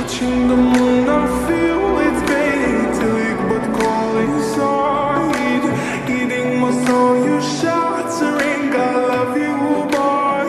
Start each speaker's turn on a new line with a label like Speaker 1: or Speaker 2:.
Speaker 1: Watching the moon its But Eating my soul, you shattering I love you, boy.